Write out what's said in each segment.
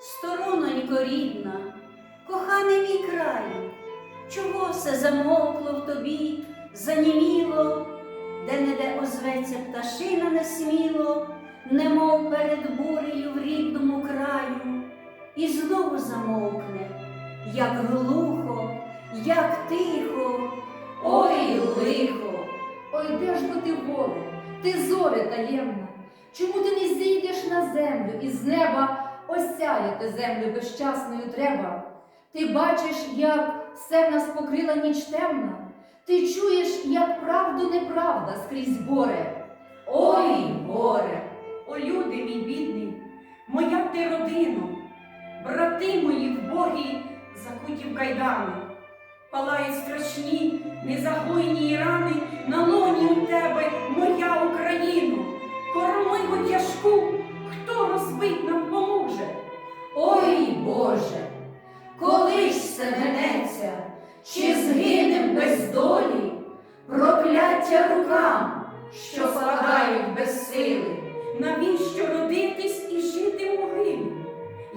Сторононько рідна, коханий мій край, чого все замовкло в тобі, заніміло, де неде озветься пташина несміло, немов перед бурею в рідному краю, і знову замовкне, як глухо, як тихо, ой лихо. Ой, де ж бо ти воле, ти зоре таємна, чому ти не зійдеш на землю і з неба осяяти землю безчасною треба? Ти бачиш, як все в нас покрила ніч темна, ти чуєш, як правду неправда скрізь боре. Ой, горе! О, люди мій бідний, моя ти родину, брати мої вбогі, закуті в кайдани, палають страшні, незагойні рани на лоні у тебе, Боже, коли ж все минеться, чи згинем без долі, прокляття рукам, що спадають без сили. Навіщо родитись і жити в могилі?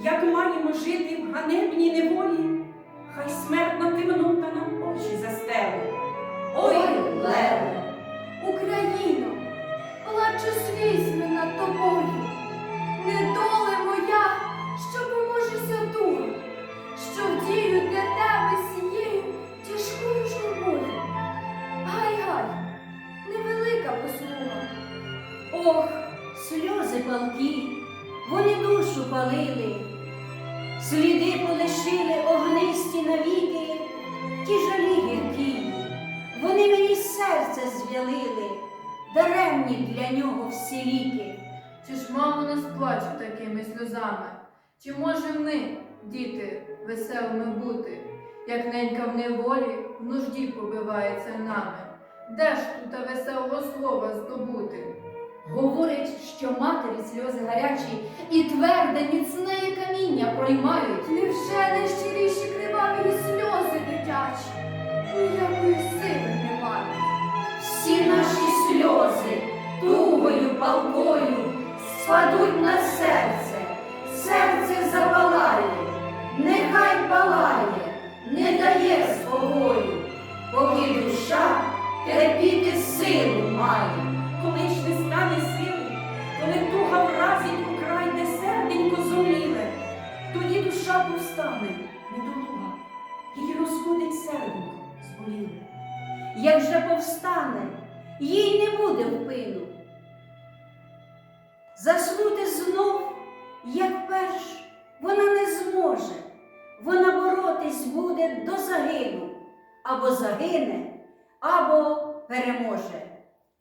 Як маємо жити в ганебній неволі? Хай смертна темнота нам очі застелить. Ой, леве, Україно, плачу слізьми над тобою, недоле моя, палили, сліди полишили огнисті навіки, ті жалі гіркі, вони мені серце зв'ялили, даремні для нього всі ліки. Чи ж мало нас плачуть такими сльозами? Чи може ми, діти, веселими бути, як ненька в неволі в нужді побивається нами? Де ж тут веселого слова здобути? Говорять, що матері сльози гарячі і тверде, міцне каміння проймають. Невже найщиріші криваві сльози дитячі? Ніякої сили не мають. Всі наші сльози тугою палкою спадуть на серце, серце запалає, нехай палає, серденько зболіле. Як же повстане, їй не буде впину. Заснути знов, як перш, вона не зможе, вона боротись буде до загину, або загине, або переможе.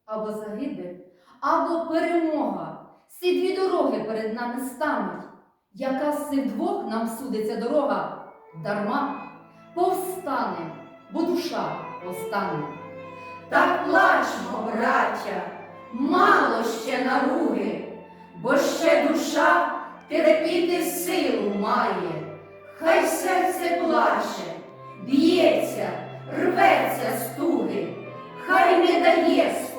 або загибель, або перемога. Ці дві дороги перед нами стануть. Яка з цих двох нам судиться дорога? Дарма повстане, бо душа повстане. Так плачмо, браття, мало ще наруги, бо ще душа терпіти силу має. Хай серце плаче, б'ється, рветься з туги, хай не дає.